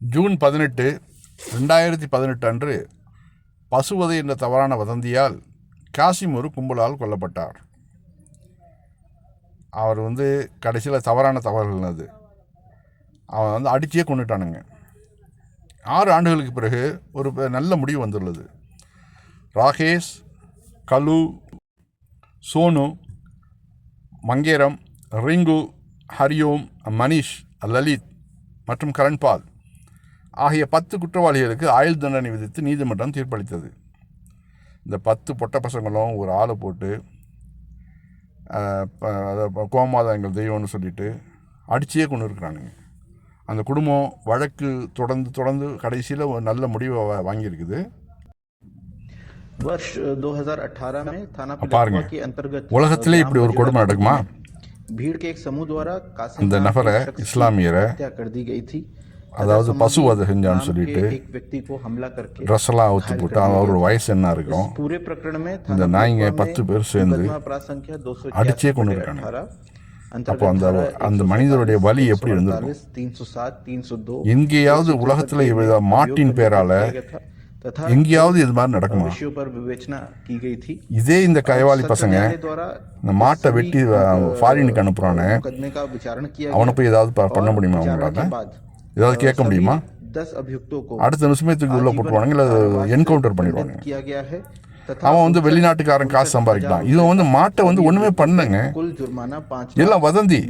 June பதினெட்டு ரெண்டாயிரத்தி பதினெட்டு அன்று பசுவதை என்ற தவறான வதந்தியால் காசிம் ஒரு கும்பலால் கொல்லப்பட்டார். அவர் வந்து கடைசியில் தவறான தவறுகள் அது. அவன் வந்து அடிச்சே கொண்டுட்டானுங்க ஆறு ஆண்டுகளுக்கு பிறகு ஒரு நல்ல முடிவு வந்துள்ளது. ராகேஷ் கலு சோனு மங்கேரம் ரிங்கு ஹரியோம் மனிஷ் லலித் மற்றும் கரண்பால் ஆகிய பத்து குற்றவாளிகளுக்கு ஆயுள் தண்டனை விதித்து நீதிமன்றம் தீர்ப்பளித்தது. இந்த பத்து பொட்ட பசங்களும் ஒரு ஆளை போட்டு அதை கோமாதா எங்கள் தெய்வம்னு சொல்லிட்டு அடிச்சே கொண்டு இருக்கிறானுங்க. அந்த குடும்பம் வழக்கு தொடர்ந்து தொடர்ந்து கடைசியில் ஒரு நல்ல முடிவை வாங்கியிருக்குது. பாருங்க. உலகத்திலே இப்படி ஒரு கொடுமை நடக்குமா? இந்த நபரை இஸ்லாமியரை அதாவது பசு அதை செஞ்சான்னு சொல்லிட்டு ட்ரெஸ்லாம் ஊற்றி போட்டு அவரோட வயசு என்ன இருக்கும் இந்த நாய்ங்க பத்து பேர் சேர்ந்து அடிச்சே கொண்டு இருக்காங்க அப்போ அந்த அந்த மனிதருடைய வலி எப்படி இருந்திருக்கும் எங்கேயாவது உலகத்தில் மாட்டின் பேரால எங்கேயாவது இது மாதிரி நடக்குமா இதே இந்த கைவாளி பசங்க இந்த மாட்டை வெட்டி ஃபாரினுக்கு அனுப்புறானே அவனை போய் ஏதாவது பண்ண முடியுமா அவங்களால ஏதாவது கேட்க முடியுமா? அடுத்த நிமிஷத்துக்கு உள்ள போட்டுவானுங்க இல்லை என்கவுண்டர் பண்ணிடுவாங்க அவன் வந்து வெளிநாட்டுக்காரன் காசு சம்பாதிக்கலாம் இவன் வந்து மாட்டை வந்து ஒண்ணுமே பண்ணுங்க எல்லாம் வதந்தி.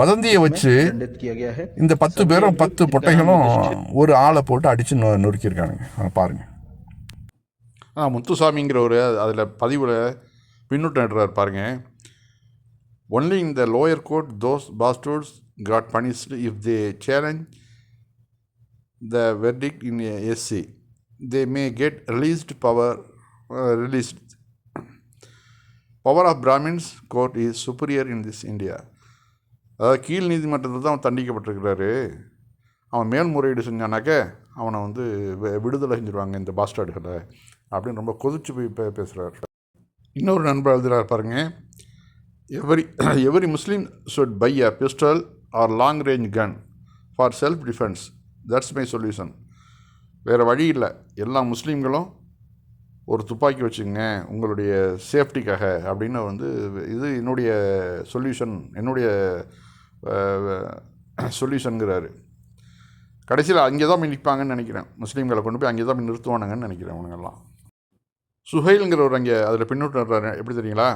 வதந்தியை வச்சு இந்த பத்து பேரும் பத்து பொட்டைகளும் ஒரு ஆளை போட்டு அடிச்சு நொறுக்கியிருக்கானுங்க. பாருங்க. ஆ முத்துசாமிங்கிற ஒரு அதில் பதிவில் பின்னூட்டம் எடுறாரு பாருங்கள் only in the lower court those pastors got punished if they challenge the verdict in SC they may get released power released power of Brahmins court is superior in this India அதாவது கீழ் நீதிமன்றத்தில் தான் அவன் தண்டிக்கப்பட்டிருக்கிறாரு. அவன் மேல்முறையீடு செஞ்சானாக்க அவனை வந்து விடுதலை செஞ்சிருவாங்க இந்த பாஸ்டார்டுகளை அப்படின்னு ரொம்ப கொதிச்சு போய் பே பேசுகிறார் இன்னொரு நண்பர் எழுதுகிறார் பாருங்கள் every every Muslim should buy a pistol or long range gun for self defence that's my solution வேறு வழி இல்லை. எல்லா முஸ்லீம்களும் ஒரு துப்பாக்கி வச்சுங்க உங்களுடைய சேஃப்டிக்காக அப்படின்னு வந்து இது என்னுடைய சொல்யூஷன் என்னுடைய சொல்யூஷனுங்கிறாரு. கடைசியில் அங்கே தான் போய் நிற்பாங்கன்னு நினைக்கிறேன். முஸ்லீம்களை கொண்டு போய் அங்கே தான் போய் நிறுத்துவானுங்கன்னு நினைக்கிறேன் அவனுங்கெல்லாம் சுஹைலுங்கிறவர் அங்கே அதில் பின்னூட்டு எப்படி தெரியுங்களா?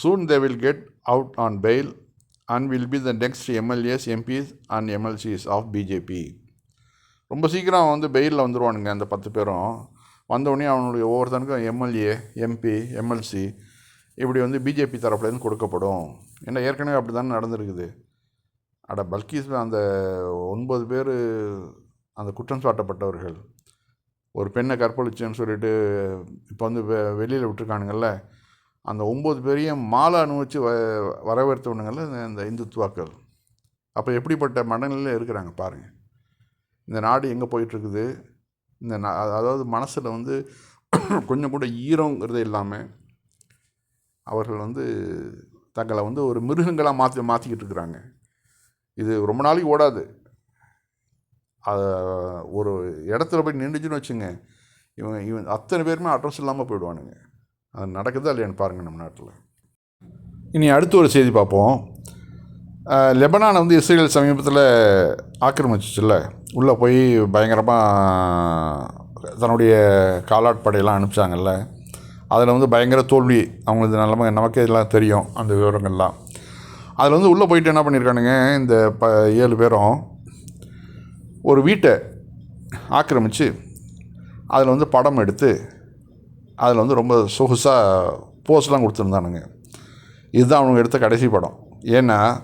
Soon they will get out on bail and will be the next MLAs MPs and MLCs of BJP ரொம்ப சீக்கிரம் வந்து பெயிலில் வந்துடுவானுங்க அந்த பத்து பேரும். வந்தோடனே அவனுடைய ஒவ்வொருத்தனுக்கும் எம்எல்ஏ எம்பி எம்எல்சி இப்படி வந்து பிஜேபி தரப்புலேருந்து கொடுக்கப்படும். ஏன்னா ஏற்கனவே அப்படி தானே நடந்திருக்குது. அட பல்கிஸ் அந்த ஒன்பது பேர் அந்த குற்றம் சாட்டப்பட்டவர்கள். ஒரு பெண்ணை கற்பழிச்சேன்னு சொல்லிட்டு இப்போ வந்து வெ வெளியில் விட்டுருக்கானுங்கள்ல அந்த ஒம்பது பேரையும் மாலை அனுபவித்து வ வரவேற்றவனுங்கள இந்த- இந்த இந்துத்துவாக்கள். அப்போ எப்படிப்பட்ட மனநிலையில் இருக்கிறாங்க பாருங்கள் இந்த நாடு எங்கே போயிட்டுருக்குது? இந்த நா அதாவது மனசில் வந்து கொஞ்சம் கூட ஈரங்கிறது இல்லாமல் அவர்கள் வந்து தங்களை வந்து ஒரு மிருகங்களாக மாற்றி மாற்றிக்கிட்டு இருக்கிறாங்க. இது ரொம்ப நாளைக்கு ஓடாது. அதை ஒரு இடத்துல போய் நின்றுச்சுன்னு வச்சுங்க இவன் இவன் அத்தனை பேருமே அட்ரஸ் இல்லாமல் போயிடுவானுங்க. அது நடக்குதா இல்லையான்னு பாருங்கள் நம்ம நாட்டில். இனி அடுத்து ஒரு செய்தி பார்ப்போம். லெபனானை வந்து இஸ்ரேல் சமீபத்தில் ஆக்கிரமிச்சிச்சுல்ல. உள்ளே போய் பயங்கரமாக தன்னுடைய காலாட்படையெல்லாம் அனுப்பிச்சாங்கல்ல. அதில் வந்து பயங்கர தோல்வி. அவங்களுக்கு நல்ல நமக்கே இதெல்லாம் தெரியும் அந்த விவரங்கள்லாம். அதில் வந்து உள்ளே போயிட்டு என்ன பண்ணியிருக்கானுங்க இந்த ப ஏழு பேரும் ஒரு வீட்டை ஆக்கிரமித்து அதில் வந்து படம் எடுத்து அதில் வந்து ரொம்ப சொகுசாக போஸ்லாம் கொடுத்துருந்தானுங்க. இதுதான் அவனுங்க எடுத்த கடைசி படம். ஏன்னா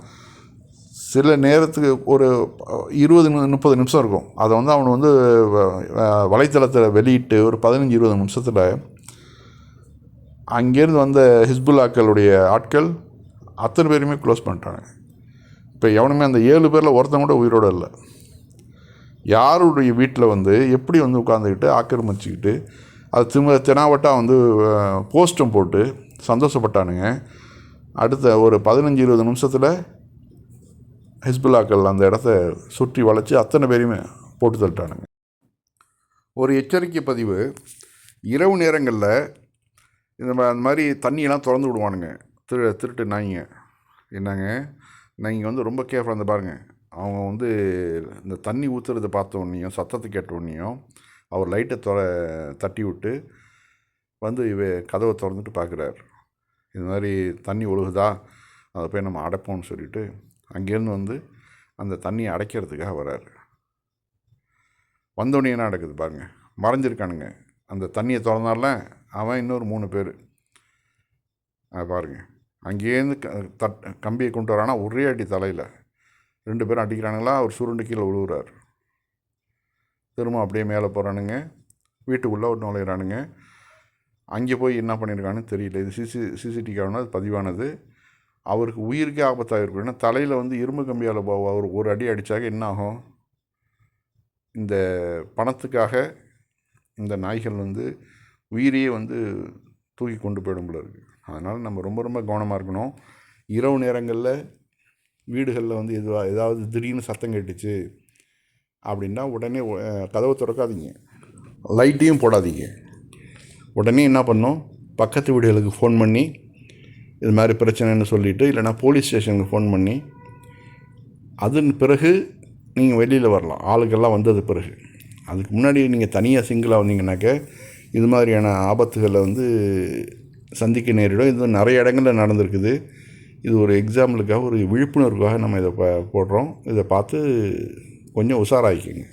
சில நேரத்துக்கு ஒரு இருபது முப்பது நிமிஷம் இருக்கும். அதை வந்து அவனை வந்து வ- வலைத்தளத்தில் வெளியிட்டு ஒரு பதினஞ்சு இருபது நிமிஷத்தில் அங்கேருந்து வந்த ஹிஸ்புல்லாக்களுடைய ஆட்கள் அத்தனை பேருமே க்ளோஸ் பண்ணிட்டாங்க. இப்போ எவனுமே அந்த ஏழு பேரில் ஒருத்தன் கூட உயிரோடு இல்லை. யாருடைய வீட்டில் வந்து எப்படி வந்து உட்காந்துக்கிட்டு ஆக்கிரமிச்சுக்கிட்டு அது திரும்ப தெனாவட்டாக வந்து போஸ்ட்டும் போட்டு சந்தோஷப்பட்டானுங்க. அடுத்த ஒரு பதினஞ்சு இருபது நிமிஷத்தில் ஹிஸ்புல்லாக்கள் அந்த இடத்த சுற்றி வளைச்சி அத்தனை பேரையுமே போட்டு தள்ளிட்டானுங்க. ஒரு எச்சரிக்கை பதிவு. இரவு நேரங்களில் இந்த அந்த மாதிரி தண்ணியெல்லாம் திறந்து விடுவானுங்க. திரு திருட்டு நாய்ங்க. என்னங்க? நீங்கள் வந்து ரொம்ப கேர்ஃபுல்லாக இருந்து பாருங்கள் அவங்க வந்து இந்த தண்ணி ஊற்றுறதை பார்த்த உடனேயும் சத்தத்தை கேட்ட உடனேயும் அவர் லைட்டை தொற தட்டி விட்டு வந்து இவ கதவை திறந்துட்டு பார்க்குறாரு. இது மாதிரி தண்ணி ஒழுகுதா? அதை போய் நம்ம அடைப்போம்னு சொல்லிட்டு அங்கேருந்து வந்து அந்த தண்ணியை அடைக்கிறதுக்காக வர்றார் வந்தோடனே என்ன நடக்குது பாருங்க. மறைஞ்சிருக்கானுங்க. அந்த தண்ணியை திறந்தால அவன் இன்னொரு மூணு பேர். பாருங்கள் பாருங்க. அங்கேருந்து க தட் கம்பியை கொண்டு வரானா ஒரே அடி தலையில். ரெண்டு பேரும் அடிக்கிறானுங்களா? அவர் சுருண்டு கீழே விழுவுறார். திரும்ப அப்படியே மேலே போகிறானுங்க. வீட்டுக்குள்ளே ஒரு நுழையிறானுங்க. அங்கே போய் என்ன பண்ணியிருக்கான்னு தெரியல. இது சிசி சிசிடிவி கேமரா பதிவானது. அவருக்கு உயிருக்கே ஆபத்தாக இருக்கும். ஏன்னா தலையில் வந்து இரும்பு கம்பியால் அவர் ஒரு அடி அடித்தாக்க என்ன ஆகும்? இந்த பணத்துக்காக இந்த நாய்கள் வந்து உயிரையே வந்து தூக்கி கொண்டு போயிடும் போல இருக்குது அதனால் நம்ம ரொம்ப ரொம்ப கவனமாக இருக்கணும். இரவு நேரங்களில் வீடுகளில் வந்து எதுவாக ஏதாவது திடீர்னு சத்தம் கேட்டுச்சு. அப்படின்னா உடனே கதவை திறக்காதீங்க. லைட்டையும் போடாதீங்க. உடனே என்ன பண்ணோம் பக்கத்து வீடுகளுக்கு ஃபோன் பண்ணி இது மாதிரி பிரச்சனைன்னு சொல்லிவிட்டு இல்லைனா போலீஸ் ஸ்டேஷனுக்கு ஃபோன் பண்ணி அதன் பிறகு நீங்கள் வெளியில் வரலாம். ஆளுக்கெல்லாம் வந்தது பிறகு. அதுக்கு முன்னாடி நீங்கள் தனியாக சிங்கிளாக வந்தீங்கன்னாக்க இது மாதிரியான ஆபத்துகளை வந்து சந்திக்க நேரிடும். இது நிறைய இடங்களில் நடந்திருக்குது. இது ஒரு எக்ஸாம்பிளுக்காக ஒரு விழிப்புணர்வுக்காக நம்ம இதை ப- போடுறோம். இதை பார்த்து கொஞ்சம் உஷாராயிக்கங்க